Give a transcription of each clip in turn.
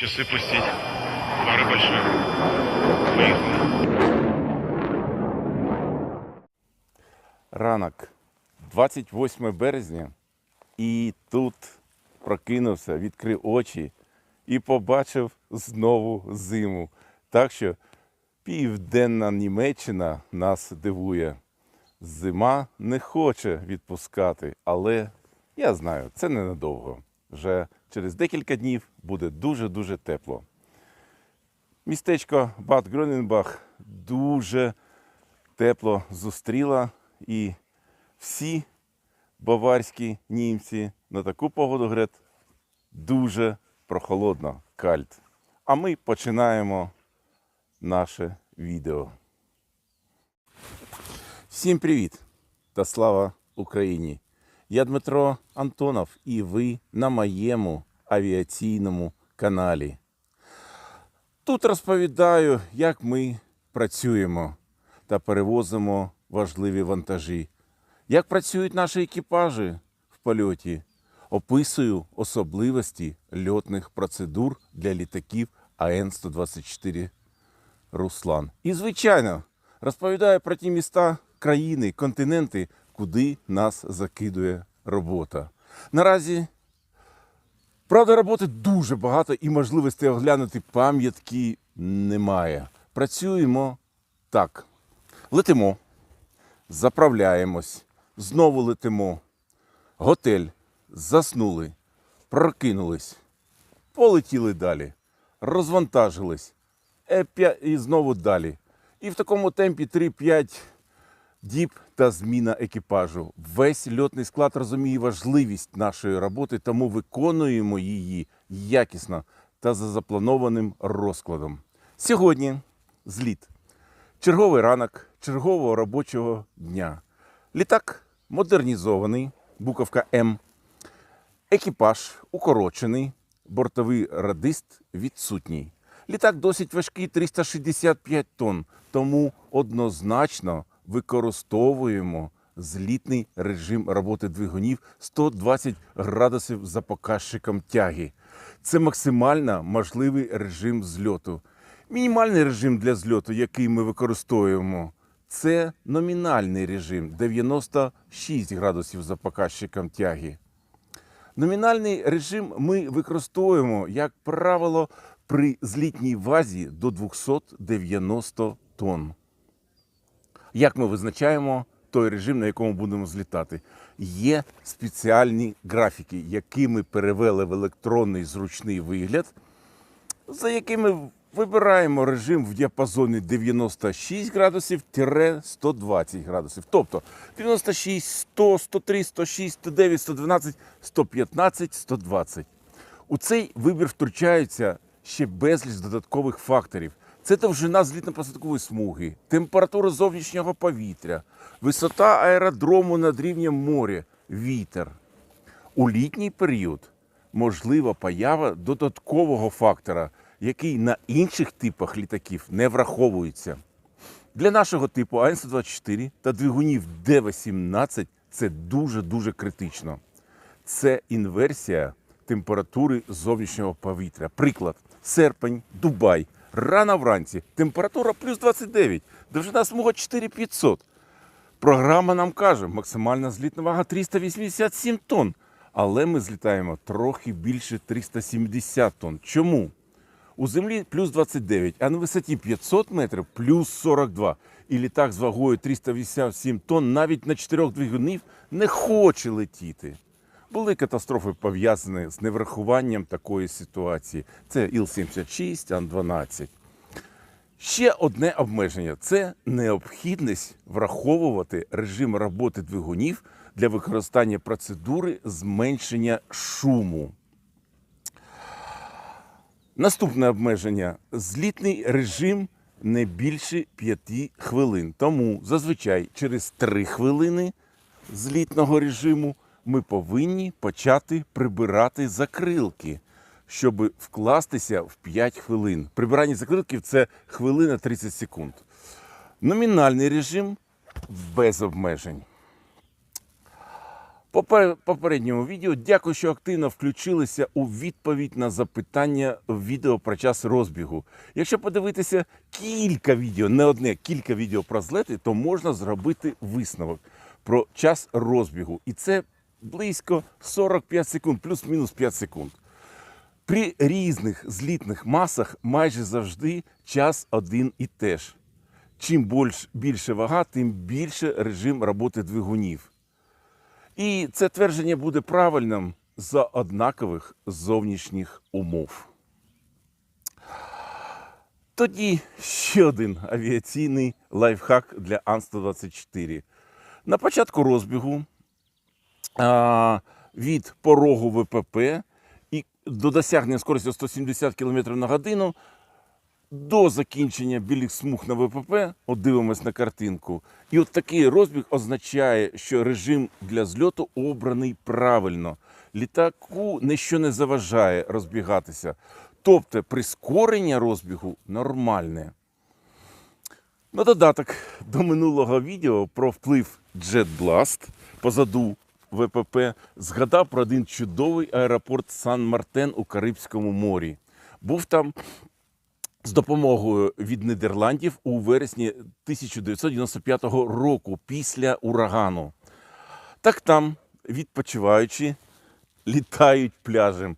Часы пустить. Пара большая. Поехали. Ранок, 28 березня, і тут прокинувся, відкрив очі і побачив знову зиму. Так що південна Німеччина нас дивує. Зима не хоче відпускати, але я знаю, це ненадовго. Вже через декілька днів буде дуже-дуже тепло. Містечко Бад Гроненбах дуже тепло зустріла і всі баварські німці на таку погоду говорять дуже прохолодно, кальт. А ми починаємо наше відео. Всім привіт та слава Україні! Я Дмитро Антонов і ви на моєму авіаційному каналі. Тут розповідаю, як ми працюємо та перевозимо важливі вантажі, як працюють наші екіпажі в польоті. Описую особливості льотних процедур для літаків АН-124 Руслан. І, звичайно, розповідаю про ті міста, країни, континенти, куди нас закидує робота. Наразі Правда, роботи дуже багато і можливостей оглянути пам'ятки немає. Працюємо так. Летимо, заправляємось, знову летимо. Готель, заснули, прокинулись, полетіли далі, розвантажились, і знову далі. І в такому темпі 3-5 діб та зміна екіпажу. Весь льотний склад розуміє важливість нашої роботи, тому виконуємо її якісно та за запланованим розкладом. Сьогодні зліт. Черговий ранок чергового робочого дня. Літак модернізований, буковка М. Екіпаж укорочений, бортовий радист відсутній. Літак досить важкий 365 тонн, тому однозначно використовуємо злітний режим роботи двигунів 120 градусів за показчиком тяги. Це максимально можливий режим зльоту. Мінімальний режим для зльоту, який ми використовуємо, це номінальний режим 96 градусів за показчиком тяги. Номінальний режим ми використовуємо, як правило, при злітній вазі до 290 тонн. Як ми визначаємо той режим, на якому будемо злітати? Є спеціальні графіки, які ми перевели в електронний зручний вигляд, за якими вибираємо режим в діапазоні 96 градусів 120 градусів. Тобто 96, 100, 103, 106, 109, 112, 115, 120. У цей вибір втручаються ще безліч додаткових факторів. Це довжина злітно-посадкової смуги, температура зовнішнього повітря, висота аеродрому над рівнем моря, вітер. У літній період можлива поява додаткового фактора, який на інших типах літаків не враховується. Для нашого типу АН-124 та двигунів Д-18 це дуже-дуже критично. Це інверсія температури зовнішнього повітря. Приклад: серпень, Дубай. Рано вранці температура плюс 29, довжина смуга 4500. Програма нам каже, максимальна злітна вага 387 тонн. Але ми злітаємо трохи більше 370 тонн. Чому? У землі плюс 29, а на висоті 500 метрів плюс 42. І літак з вагою 387 тонн навіть на чотирьох двигунів не хоче летіти. Були катастрофи пов'язані з неврахуванням такої ситуації. Це Іл-76, Ан-12. Ще одне обмеження це необхідність враховувати режим роботи двигунів для використання процедури зменшення шуму. Наступне обмеження злітний режим не більше 5 хвилин. Тому зазвичай через 3 хвилини злітного режиму ми повинні почати прибирати закрилки, щоб вкластися в 5 хвилин. Прибирання закрилків це хвилина 30 секунд. Номінальний режим без обмежень. По попередньому відео дякую, що активно включилися у відповідь на запитання в відео про час розбігу. Якщо подивитися кілька відео, не одне, кілька відео про злети, то можна зробити висновок про час розбігу. І це близько 45 секунд, плюс-мінус 5 секунд. При різних злітних масах майже завжди час один і те ж. Чим більш, більше вага, тим більше режим роботи двигунів. І це твердження буде правильним за однакових зовнішніх умов. Тоді ще один авіаційний лайфхак для Ан-124. На початку розбігу від порогу ВПП і до досягнення скорості 170 км на годину до закінчення білих смуг на ВПП, от дивимось на картинку. І от такий розбіг означає, що режим для зльоту обраний правильно. Літаку ніщо не заважає розбігатися. Тобто прискорення розбігу нормальне. На додаток до минулого відео про вплив Jet Blast позаду ВПП згадав про один чудовий аеропорт Сан-Мартен у Карибському морі. Був там з допомогою від Нідерландів у вересні 1995 року після урагану. Так там, відпочиваючи, літають пляжем.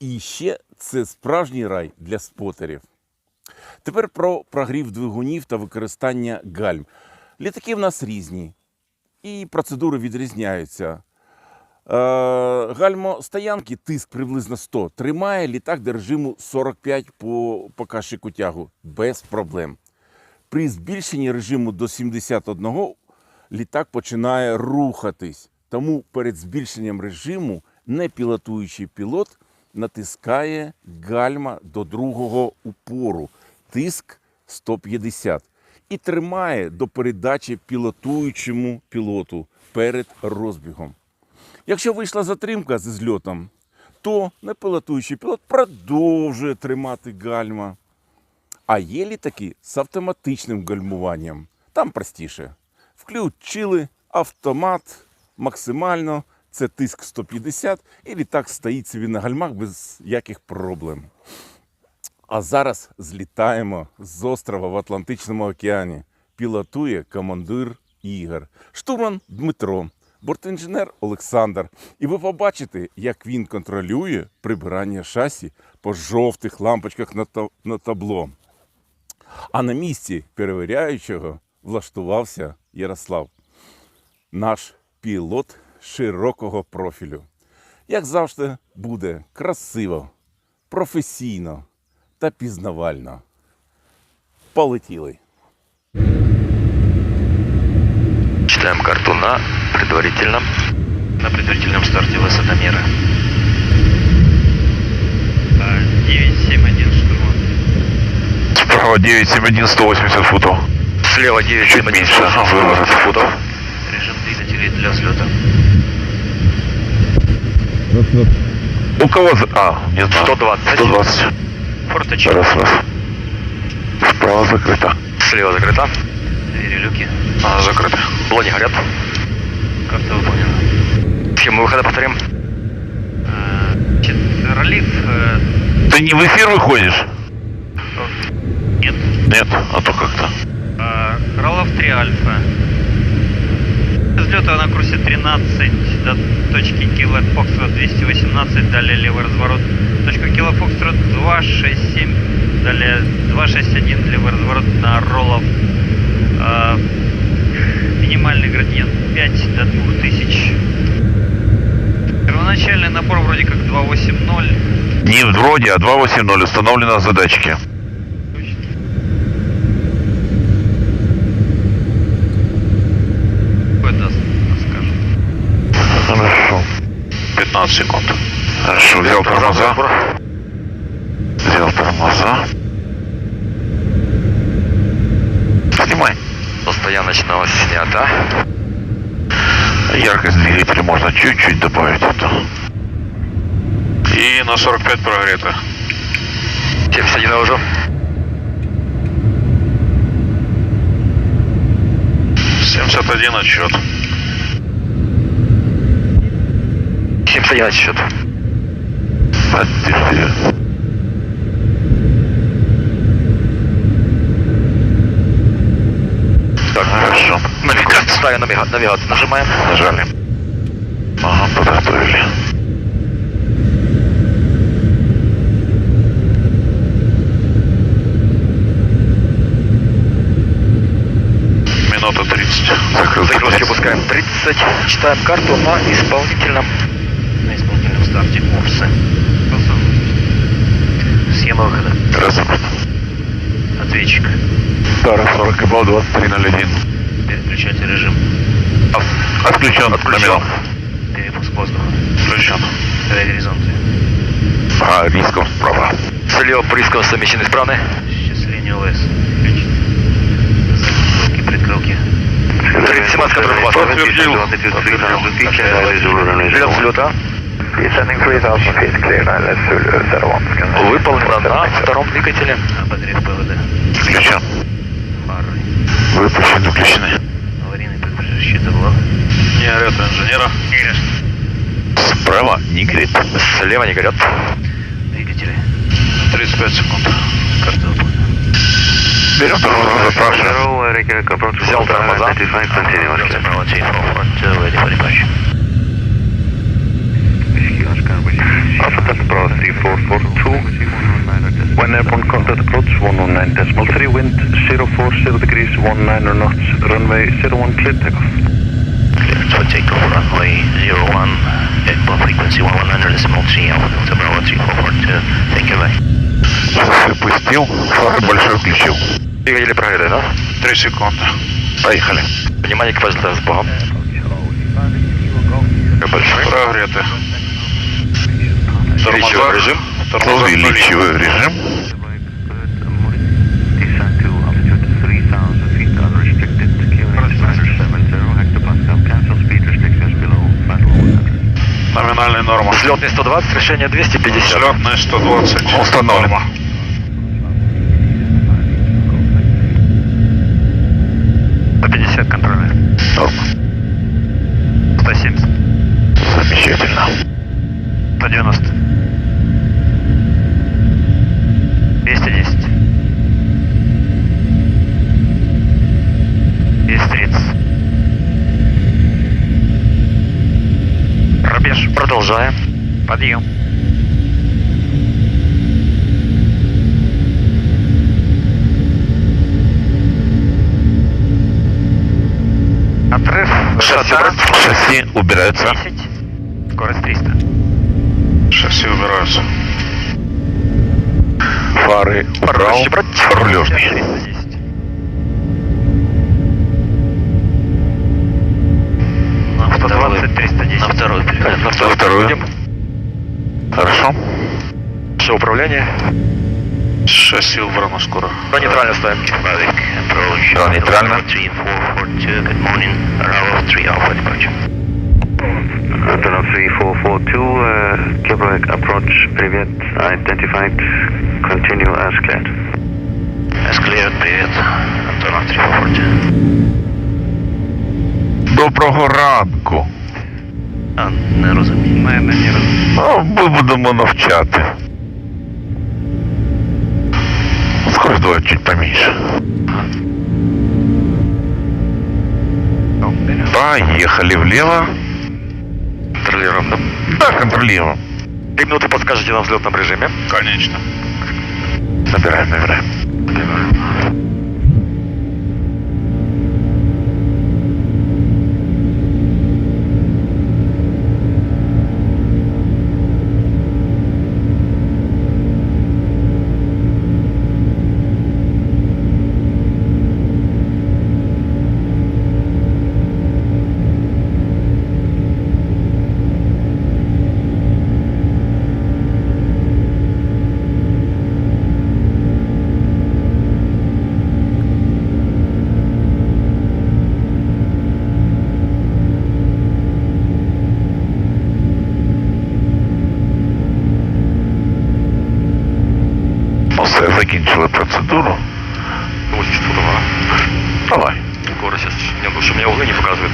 І ще це справжній рай для спотерів. Тепер про прогрів двигунів та використання гальм. Літаки в нас різні, і процедури відрізняються. Е, гальмостоянки, тиск приблизно 100, тримає літак до режиму 45 по показчику тягу без проблем. При збільшенні режиму до 71 літак починає рухатись. Тому перед збільшенням режиму непілотуючий пілот натискає гальма до другого упору, тиск 150, і тримає до передачі пілотуючому пілоту перед розбігом. Якщо вийшла затримка зі зльотом, то непілотуючий пілот продовжує тримати гальма. А є літаки з автоматичним гальмуванням. Там простіше. Включили автомат максимально, це тиск 150, і літак стоїть собі на гальмах без яких проблем. А зараз злітаємо з острова в Атлантичному океані. Пілотує командир Ігор, штурман Дмитро, бортінженер Олександр. І ви побачите, як він контролює прибирання шасі по жовтих лампочках на, та- на табло. А на місці перевіряючого влаштувався Ярослав, наш пілот широкого профілю. Як завжди, буде красиво, професійно та пізнавально. Полетіли. Читаем карту на предварительном. На предварительном старте высотомера. 971 штурман. Справа 971, 180 футов. Слева 9 Чуть меньше, выворот. футов. Режим двигателей для взлета. У кого за... А, не знаю. 120. 120. Форточка. Раз, раз. Справа закрыто. Слева закрыто. Двери люки. А, закрыто. Блони горят. Карта выполнена. Схему выхода повторим. Значит, Ролив... э, Ты не в эфир выходишь? Нет. Нет, а то как-то. А, Роллов 3 Альфа. Взлета на курсе 13 до точки Килла Фокстрот 218, далее левый разворот. Точка Килла Фокстрот 267, далее 261 левый разворот на Роллов. А, минимальный градиент 5 до 2000. Первоначальный напор вроде как 280. Не вроде, а 280 установлено задачки. Какой 15 секунд. Хорошо, взял тормоза. Взял тормоза. Снимай. Со стояночного снято. Яркость двигателя можно чуть-чуть добавить. Это. И на 45 прогрето. 71 уже. Семьдесят один отчет. 71 счет. Подожди. Так, Хорошо. Навигация. ставим навига- навигацию. Нажимаем. Нажали. Ага, подготовили. Минута 30. Закрыл дверь. пускаем 30. Читаем карту на исполнительном. Старте курсы. Схема выхода. Разобрано. Ответчик. Тара 40 и бал 2301. Переключайте режим. Отключен. Отключен. Перепуск воздуха. Включен. Проверь горизонты. А, риском справа. Слева приском совмещены исправны. Счисление ОС. Закрылки, предкрылки. 37 контроль вас. Подтвердил. Для взлета. Выполнено на втором двигателе. Обогрев ПВД. Включен. Фары. Выпущены, включены. Аварийный предупреждение щита была. Не орет инженера. Справа не горит. Слева не горят. Двигатели. 35 секунд. Карта выполнена. Берем тормоза, запрашиваем. Взял тормоза. Справа Chief Forward, uh, ready for departure. When airborne contact approach 119.3, wind 040 degrees 19 knots, runway 01 clear takeoff. Cleared for takeoff runway 01, airport frequency 1100.3, Alpha Bravo 3 forward, uh, thank you, bye. Шоссе пустил, фары большой включил. Двигатели прогреты, да? Три секунды. Поехали. Внимание, экипаж летает с Богом. Большой. Прогреты. Увеличиваю режим. Увеличиваю режим. Номинальная норма. Взлетный 120, решение 250. Взлетная 120. Установлено. Замечательно. 190. 210. 230. Рубеж. Продолжаем. Подъем. Отрыв. Шасси, шасси убираются. 10. Скорость 300. Шасси убираются. Фары убрал. Рулежный. 310. На 120, 310. На второй На вторую. Хорошо. Все управление. Шасси убрано скоро. По нейтрально ставим. Да, нейтрально. 3, 4, 4, good morning. Bravo 3 Alpha departure. Antonov 3442, uh, Quebec approach, привет, identified, continue as cleared. As cleared, привет. Антонов 342. Доброго ранку. А, не розумію. Ми, ми не розуміємо. Ну, ми будемо навчати. Скорость давай чуть поменьше. Поехали влево. Контролируем, да? Да, контролируем. Три минуты подскажете на взлетном режиме. Конечно. Набираем, набираем. Ну,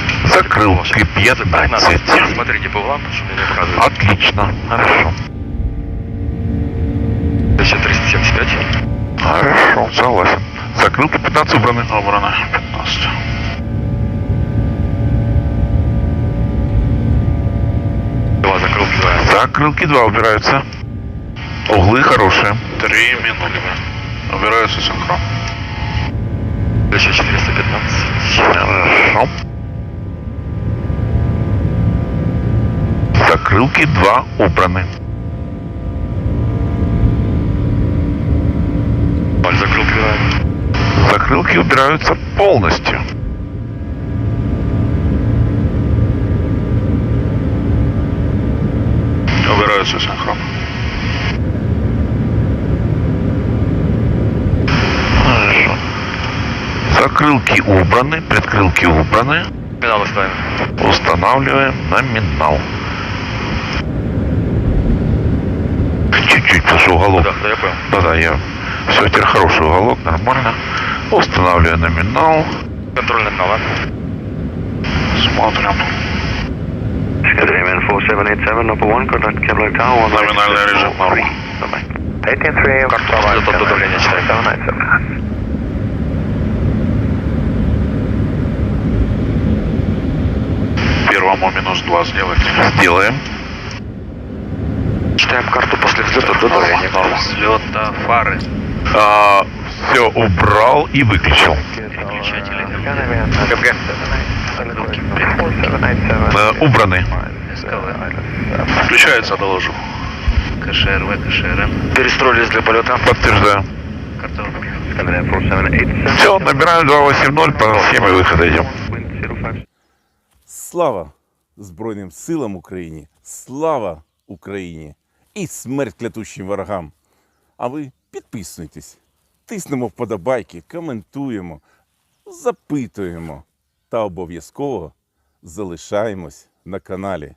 углы не показывает. Закрылки 15. Смотрите по углам, чтобы мне не показывает. Отлично. Хорошо. 1375. Хорошо, согласен. Закрылки 15 убраны. Убраны. 15. Два закрылки, два. Закрылки 2 убираются. Углы хорошие. 3 минуты. Убираются синхрон. Еще 415. Хорошо. Закрылки 2 убраны. Закрылки, два. Закрылки убираются полностью. Убираются синхрон. Хорошо. Закрылки убраны, предкрылки убраны. Педалы ставим. Устанавливаем номинал. Чуть-чуть, уголок. Да, да, я понял. Да-да, я... Все, теперь хороший уголок, нормально. Устанавливаю номинал. Контрольный канал, Смотрим. Skydiamond 4787, number 1, contact Kevlar Tower, 1 Номинальный режим норма. Карту до давления читаем. Первому минус 2 сделать. Сделаем Читаем карту после взлета до давления. Норма. Взлета фары. все убрал и выключил. Переключатели. КПГ. Э, убраны. СКВ. Включается, доложу. КШРВ, КШРМ. Перестроились для полета. Подтверждаю. Картон. Skydiamond 4787. Все, набираем 280 по схеме выхода идем. Wind 05. Слава Збройним силам України! Слава Україні! І смерть клятущим ворогам! А ви підписуйтесь, тиснемо вподобайки, коментуємо, запитуємо та обов'язково залишаємось на каналі.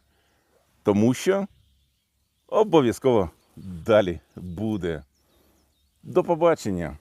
Тому що обов'язково далі буде. До побачення!